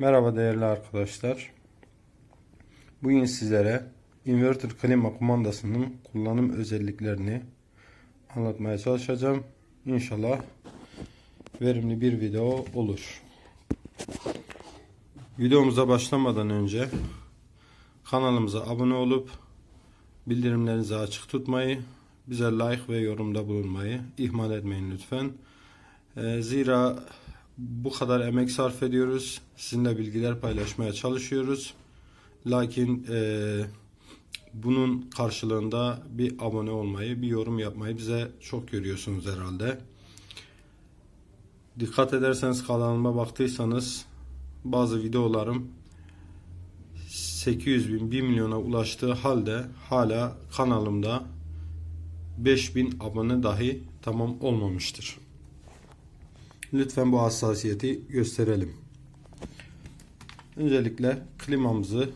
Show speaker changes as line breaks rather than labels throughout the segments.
Merhaba değerli arkadaşlar. Bugün sizlere inverter klima kumandasının kullanım özelliklerini anlatmaya çalışacağım. İnşallah verimli bir video olur. Videomuza başlamadan önce kanalımıza abone olup bildirimlerinizi açık tutmayı, bize like ve yorumda bulunmayı ihmal etmeyin lütfen. Ee, Zira bu kadar emek sarf ediyoruz. Sizinle bilgiler paylaşmaya çalışıyoruz. Lakin e, bunun karşılığında bir abone olmayı, bir yorum yapmayı bize çok görüyorsunuz herhalde. Dikkat ederseniz kanalıma baktıysanız bazı videolarım 800 bin 1 milyona ulaştığı halde hala kanalımda 5000 abone dahi tamam olmamıştır. Lütfen bu hassasiyeti gösterelim. Öncelikle klimamızı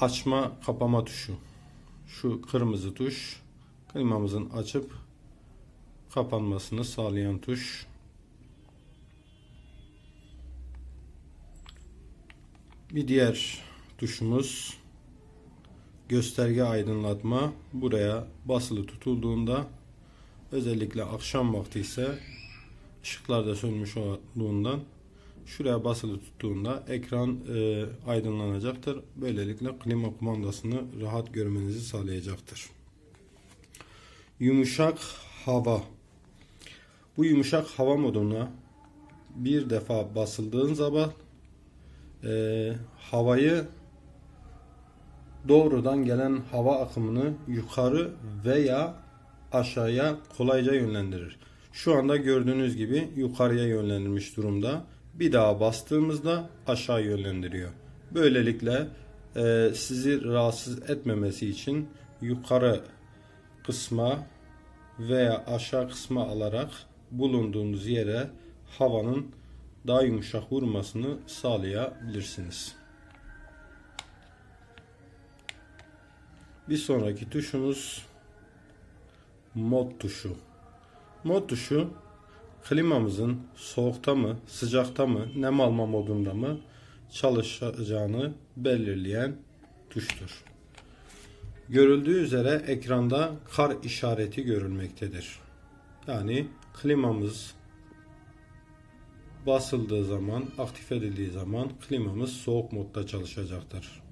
açma kapama tuşu. Şu kırmızı tuş klimamızın açıp kapanmasını sağlayan tuş. Bir diğer tuşumuz gösterge aydınlatma. Buraya basılı tutulduğunda özellikle akşam vakti ise ışıklar da sönmüş olduğundan şuraya basılı tuttuğunda ekran e, aydınlanacaktır. Böylelikle klima kumandasını rahat görmenizi sağlayacaktır. Yumuşak hava. Bu yumuşak hava moduna bir defa basıldığın zaman e, havayı doğrudan gelen hava akımını yukarı veya aşağıya kolayca yönlendirir. Şu anda gördüğünüz gibi yukarıya yönlendirmiş durumda. Bir daha bastığımızda aşağı yönlendiriyor. Böylelikle e, sizi rahatsız etmemesi için yukarı kısma veya aşağı kısma alarak bulunduğunuz yere havanın daha yumuşak vurmasını sağlayabilirsiniz. Bir sonraki tuşumuz mod tuşu. Mod tuşu klimamızın soğukta mı, sıcakta mı, nem alma modunda mı çalışacağını belirleyen tuştur. Görüldüğü üzere ekranda kar işareti görülmektedir. Yani klimamız basıldığı zaman, aktif edildiği zaman klimamız soğuk modda çalışacaktır.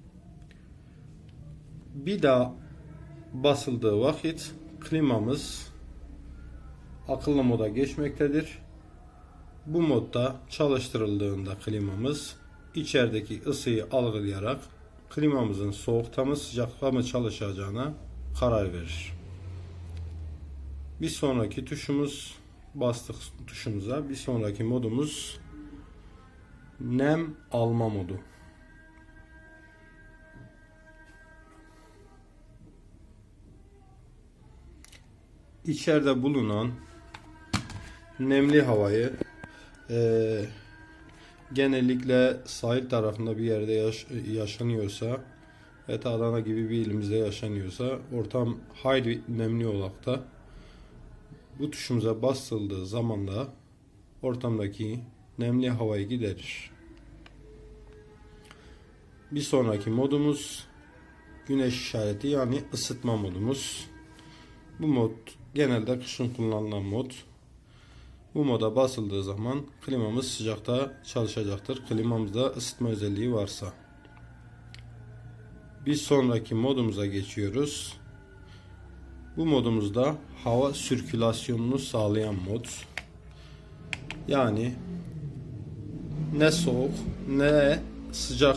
Bir daha basıldığı vakit klimamız akıllı moda geçmektedir. Bu modda çalıştırıldığında klimamız içerideki ısıyı algılayarak klimamızın soğukta mı sıcakta mı çalışacağına karar verir. Bir sonraki tuşumuz bastık tuşumuza bir sonraki modumuz nem alma modu. İçeride bulunan nemli havayı e, genellikle sahil tarafında bir yerde yaş, yaşanıyorsa ve Adana gibi bir ilimizde yaşanıyorsa ortam hayli nemli olarak da bu tuşumuza basıldığı zaman da ortamdaki nemli havayı giderir. Bir sonraki modumuz güneş işareti yani ısıtma modumuz. Bu mod genelde kışın kullanılan mod. Bu moda basıldığı zaman klimamız sıcakta çalışacaktır. Klimamızda ısıtma özelliği varsa. Bir sonraki modumuza geçiyoruz. Bu modumuzda hava sirkülasyonunu sağlayan mod. Yani ne soğuk ne sıcak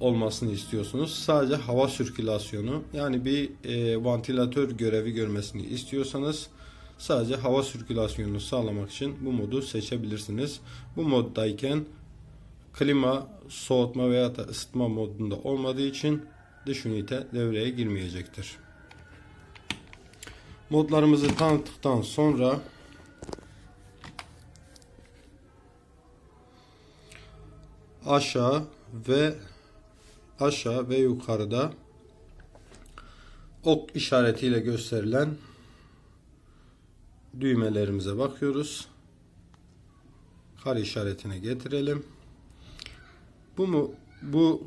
olmasını istiyorsunuz. Sadece hava sirkülasyonu yani bir e, vantilatör görevi görmesini istiyorsanız sadece hava sirkülasyonunu sağlamak için bu modu seçebilirsiniz. Bu moddayken klima, soğutma veya da ısıtma modunda olmadığı için dış ünite devreye girmeyecektir. Modlarımızı tanıttıktan sonra aşağı ve aşağı ve yukarıda ok işaretiyle gösterilen düğmelerimize bakıyoruz. Kare işaretine getirelim. Bu mu bu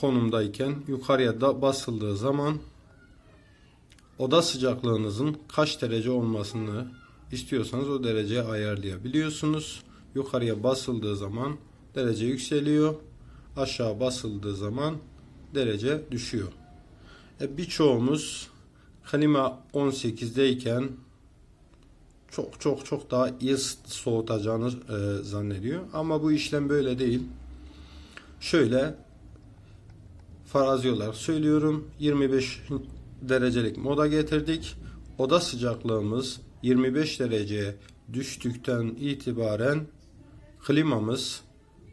konumdayken yukarıya da basıldığı zaman oda sıcaklığınızın kaç derece olmasını istiyorsanız o dereceye ayarlayabiliyorsunuz. Yukarıya basıldığı zaman derece yükseliyor. Aşağı basıldığı zaman derece düşüyor. E, birçoğumuz klima 18'deyken çok çok çok daha iyi soğutacağını e, zannediyor. Ama bu işlem böyle değil. Şöyle farazi olarak söylüyorum. 25 derecelik moda getirdik. Oda sıcaklığımız 25 dereceye düştükten itibaren klimamız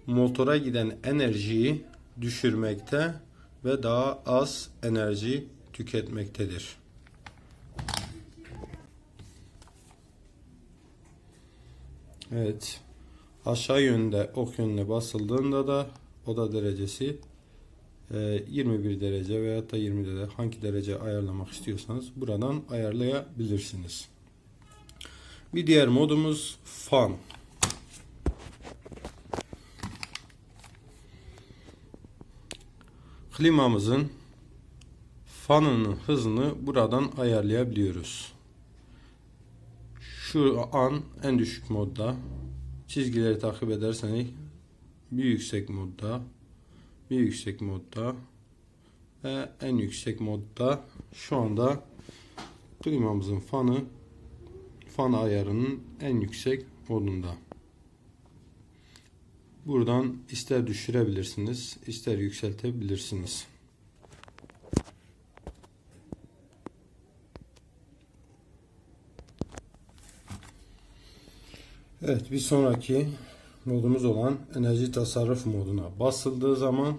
motora giden enerjiyi düşürmekte ve daha az enerji tüketmektedir. Evet. Aşağı yönde ok yönüne basıldığında da oda derecesi e, 21 derece veya da 20 derece hangi derece ayarlamak istiyorsanız buradan ayarlayabilirsiniz. Bir diğer modumuz fan. Klimamızın fanının hızını buradan ayarlayabiliyoruz. Şu an en düşük modda çizgileri takip ederseniz bir yüksek modda bir yüksek modda ve en yüksek modda şu anda klimamızın fanı fan ayarının en yüksek modunda. Buradan ister düşürebilirsiniz, ister yükseltebilirsiniz. Evet, bir sonraki modumuz olan enerji tasarruf moduna basıldığı zaman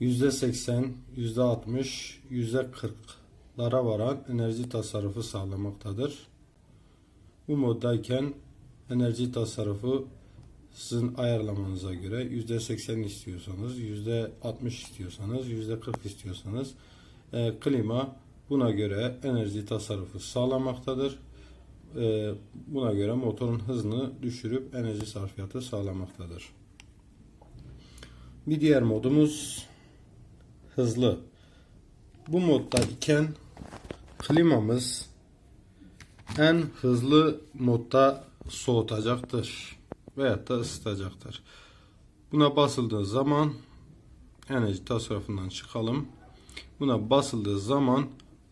%80, %60, %40'lara varan enerji tasarrufu sağlamaktadır. Bu moddayken enerji tasarrufu sizin ayarlamanıza göre %80 istiyorsanız, %60 istiyorsanız, %40 istiyorsanız e, klima buna göre enerji tasarrufu sağlamaktadır. E, buna göre motorun hızını düşürüp enerji sarfiyatı sağlamaktadır. Bir diğer modumuz hızlı. Bu modda iken klimamız en hızlı modda soğutacaktır veyahut da ısıtacaktır. Buna basıldığı zaman enerji tasarrufundan çıkalım. Buna basıldığı zaman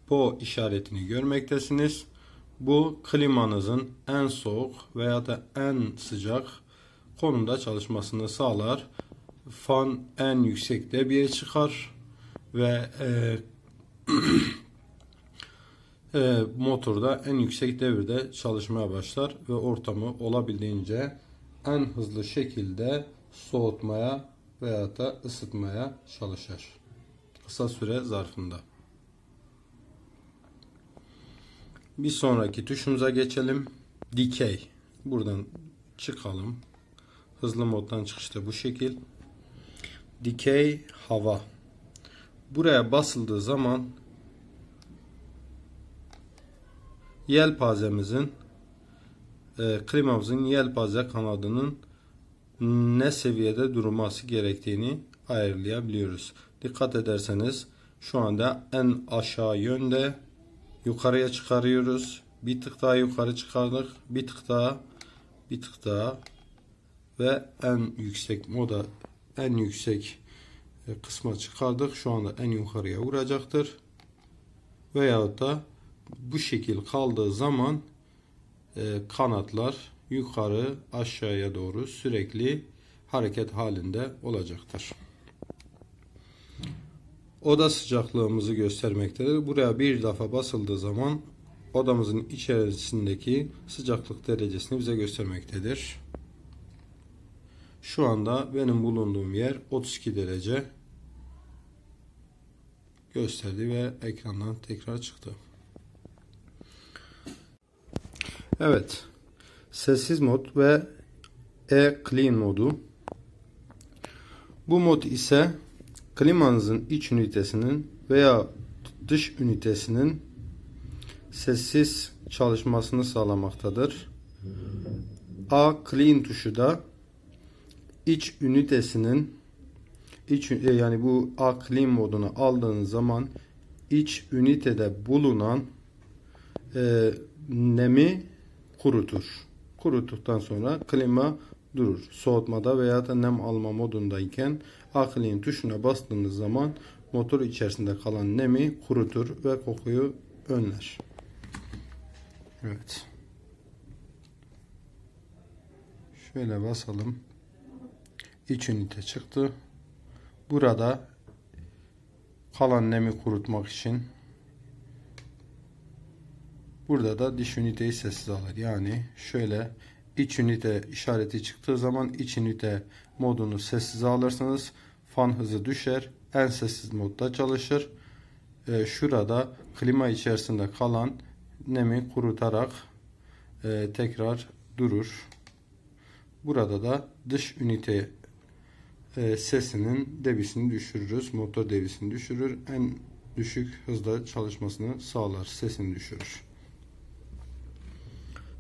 po işaretini görmektesiniz. Bu klimanızın en soğuk veya da en sıcak konumda çalışmasını sağlar. Fan en yüksek debiye çıkar ve e, e, motorda en yüksek devirde çalışmaya başlar ve ortamı olabildiğince en hızlı şekilde soğutmaya veya da ısıtmaya çalışır. Kısa süre zarfında. Bir sonraki tuşumuza geçelim. Dikey. Buradan çıkalım. Hızlı moddan çıkışta bu şekil. Dikey hava. Buraya basıldığı zaman yelpazemizin e, klimamızın yelpaze kanadının ne seviyede durması gerektiğini ayarlayabiliyoruz. Dikkat ederseniz şu anda en aşağı yönde yukarıya çıkarıyoruz. Bir tık daha yukarı çıkardık. Bir tık daha bir tık daha ve en yüksek moda en yüksek e, kısma çıkardık. Şu anda en yukarıya vuracaktır. Veyahut da bu şekil kaldığı zaman e, kanatlar yukarı aşağıya doğru sürekli hareket halinde olacaktır. Oda sıcaklığımızı göstermektedir. Buraya bir defa basıldığı zaman odamızın içerisindeki sıcaklık derecesini bize göstermektedir. Şu anda benim bulunduğum yer 32 derece gösterdi ve ekrandan tekrar çıktı. Evet. Sessiz mod ve e-clean modu. Bu mod ise klimanızın iç ünitesinin veya dış ünitesinin sessiz çalışmasını sağlamaktadır. A clean tuşu da iç ünitesinin iç e, yani bu aklim modunu aldığınız zaman iç ünitede bulunan e, nemi kurutur. Kuruttuktan sonra klima durur. Soğutmada veya da nem alma modundayken aklim tuşuna bastığınız zaman motor içerisinde kalan nemi kurutur ve kokuyu önler. Evet. Şöyle basalım. İç ünite çıktı. Burada kalan nemi kurutmak için burada da dış üniteyi sessiz alır. Yani şöyle iç ünite işareti çıktığı zaman iç ünite modunu sessize alırsanız fan hızı düşer. En sessiz modda çalışır. Ee, şurada klima içerisinde kalan nemi kurutarak e, tekrar durur. Burada da dış ünite e, sesinin debisini düşürürüz. Motor debisini düşürür. En düşük hızda çalışmasını sağlar. Sesini düşürür.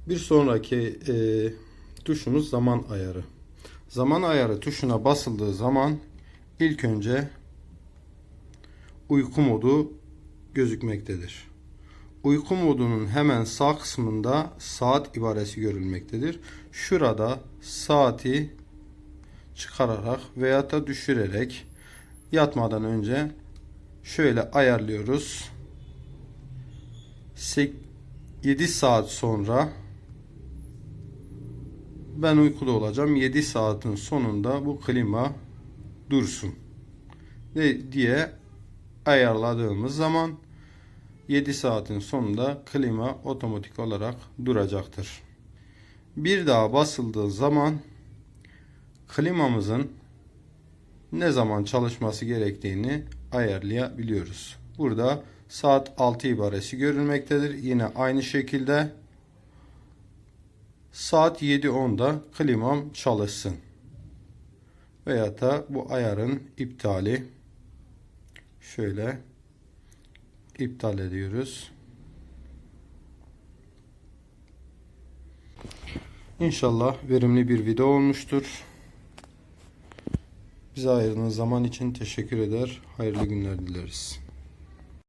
Bir sonraki e, tuşumuz zaman ayarı. Zaman ayarı tuşuna basıldığı zaman ilk önce uyku modu gözükmektedir. Uyku modunun hemen sağ kısmında saat ibaresi görülmektedir. Şurada saati çıkararak veya da düşürerek yatmadan önce şöyle ayarlıyoruz. 7 saat sonra ben uykuda olacağım. 7 saatin sonunda bu klima dursun. Diye ayarladığımız zaman 7 saatin sonunda klima otomatik olarak duracaktır. Bir daha basıldığı zaman klimamızın ne zaman çalışması gerektiğini ayarlayabiliyoruz. Burada saat 6 ibaresi görülmektedir. Yine aynı şekilde saat 7.10'da klimam çalışsın. Veya da bu ayarın iptali şöyle iptal ediyoruz. İnşallah verimli bir video olmuştur. Bize ayırdığınız zaman için teşekkür eder. Hayırlı günler dileriz.